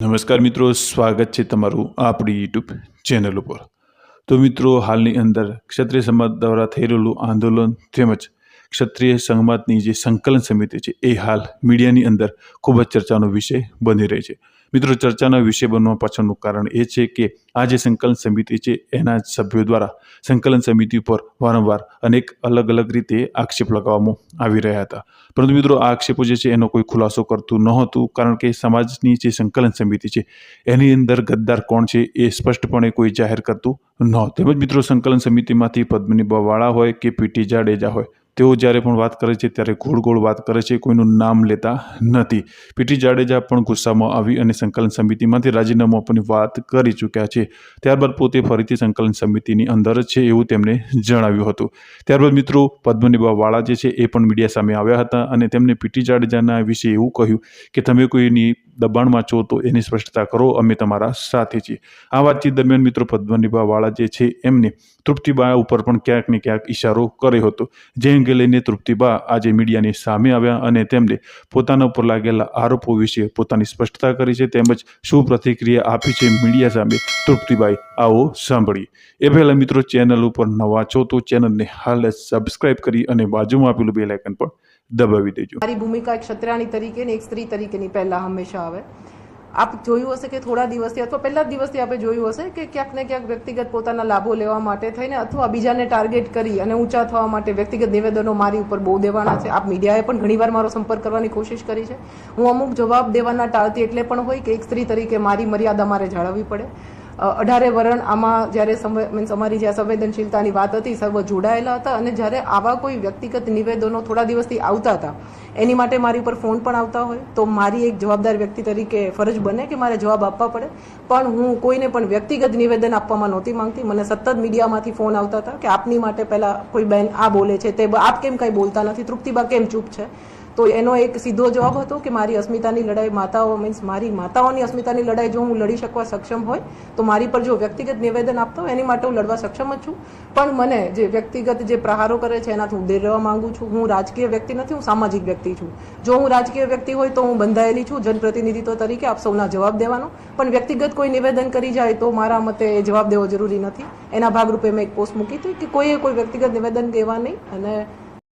નમસ્કાર મિત્રો, સ્વાગત છે તમારું આપણી યુટ્યુબ ચેનલ ઉપર. તો મિત્રો, હાલની અંદર ક્ષત્રિય સમાજ દ્વારા થઈ રહેલું આંદોલન તેમજ ક્ષત્રિય સંઘમાતની જે સંકલન સમિતિ છે, એ હાલ મીડિયાની અંદર ખૂબ જ ચર્ચાનો વિષય બની રહી છે. મિત્રો, ચર્ચાનો વિષય બનવા પાછળનું કારણ એ છે કે આ જે સંકલન સમિતિ છે, એના સભ્યો દ્વારા સંકલન સમિતિ ઉપર વારંવાર અનેક અલગ અલગ રીતે આક્ષેપ લગાવવામાં આવી રહ્યા હતા. પરંતુ મિત્રો, આ આક્ષેપો જે છે, એનો કોઈ ખુલાસો કરતું નહોતું, કારણ કે સમાજની જે સંકલન સમિતિ છે, એની અંદર ગદ્દાર કોણ છે, એ સ્પષ્ટપણે કોઈ જાહેર કરતું નહોતું. તેમજ મિત્રો, સંકલન સમિતિમાંથી પદ્મની બવાળા હોય કે પીટી જાડેજા હોય તેઓ જ્યારે પણ વાત કરે છે, ત્યારે ગોળ ગોળ વાત કરે છે, કોઈનું નામ લેતા નથી. પીટી જાડેજા પણ ગુસ્સામાં આવી અને સંકલન સમિતિમાંથી રાજીનામું આપવાની વાત કરી ચૂક્યા છે. ત્યારબાદ પોતે ફરીથી સંકલન સમિતિની અંદર જ છે એવું તેમણે જણાવ્યું હતું. ત્યારબાદ મિત્રો, પદ્મનિભા વાળા જે છે, એ પણ મીડિયા સામે આવ્યા હતા અને તેમણે પીટી જાડેજાના વિશે એવું કહ્યું કે, તમે કોઈની દબાણમાં છો તો એની સ્પષ્ટતા કરો. અમે તમારા સાથે છીએ. આ વાતચીત દરમિયાન મિત્રો પદ્મનિભા વાળા જે છે એમને તૃપ્તિબા ઉપર પણ ક્યાંક ને ક્યાંક ઇશારો કર્યો હતો. જે અંગે લઈને તૃપ્તિબા આજે મીડિયાની સામે આવ્યા અને તેમને પોતાના ઉપર લાગેલા આરોપો વિશે પોતાની સ્પષ્ટતા કરી છે. તેમજ શું પ્રતિક્રિયા આપી છે મીડિયા સામે તૃપ્તિબાઈ આવો સાંભળીએ એ પહેલાં મિત્રો ચેનલ ઉપર નવા છો તો ચેનલને હાલ સબસ્ક્રાઇબ કરી અને બાજુમાં આપેલું બે લાઇકન પણ દબાવી દેજો. મારી ભૂમિકા એક ક્ષત્રાણી તરીકે ને એક સ્ત્રી તરીકેની પહેલાં હંમેશા આવે. આપ જોયું હશે કે થોડા દિવસથી અથવા પહેલા જ દિવસથી આપણે જોયું હશે કે ક્યાંક ને ક્યાંક વ્યક્તિગત પોતાના લાભો લેવા માટે થઈને અથવા બીજાને ટાર્ગેટ કરી અને ઊંચા થવા માટે વ્યક્તિગત નિવેદનો મારી ઉપર બહુ દેવાના છે. આપ મીડિયાએ પણ ઘણીવાર મારો સંપર્ક કરવાની કોશિશ કરી છે. હું અમુક જવાબ દેવાના ટાળતી એટલે પણ હોય કે એક સ્ત્રી તરીકે મારી મર્યાદા મારે જાળવવી પડે. અઢારે વરણ આમાં જ્યારે મીન્સ અમારી જ્યાં સંવેદનશીલતાની વાત હતી, સર્વ જોડાયેલા હતા અને જ્યારે આવા કોઈ વ્યક્તિગત નિવેદનો થોડા દિવસથી આવતા હતા, એની માટે મારી ઉપર ફોન પણ આવતા હોય. તો મારી એક જવાબદાર વ્યક્તિ તરીકે ફરજ બને કે મારે જવાબ આપવા પડે. પણ હું કોઈને પણ વ્યક્તિગત નિવેદન આપવામાં નહોતી માંગતી. મને સતત મીડિયામાંથી ફોન આવતા હતા કે આપની માટે પહેલાં કોઈ બેન આ બોલે છે, તે આપ કેમ કંઈ બોલતા નથી? તૃપ્તિબા કેમ ચૂપ છે? તો એનો એક સીધો જવાબ હતો કે મારી અસ્મિતાની લડાઈ માતાઓ મીન્સ મારી માતાઓની અસ્મિતાની લડાઈ જો હું લડી શકવા સક્ષમ હોય, તો મારી પર જો વ્યક્તિગત નિવેદન આપતો એની માટે હું લડવા સક્ષમ જ છું. પણ મને જે વ્યક્તિગત જે પ્રહારો કરે છે, એનાથી હું દૂર રહેવા માંગુ છું. હું રાજકીય વ્યક્તિ નથી, હું સામાજિક વ્યક્તિ છું. જો હું રાજકીય વ્યક્તિ હોય, તો હું બંધાયેલી છું. જનપ્રતિનિધિત્વ તરીકે આપ સૌના જવાબ દેવાનો. પણ વ્યક્તિગત કોઈ નિવેદન કરી જાય, તો મારા મતે એ જવાબ દેવો જરૂરી નથી. એના ભાગરૂપે મેં એક પોસ્ટ મૂકી હતી કે કોઈએ કોઈ વ્યક્તિગત નિવેદન દેવા નહીં. અને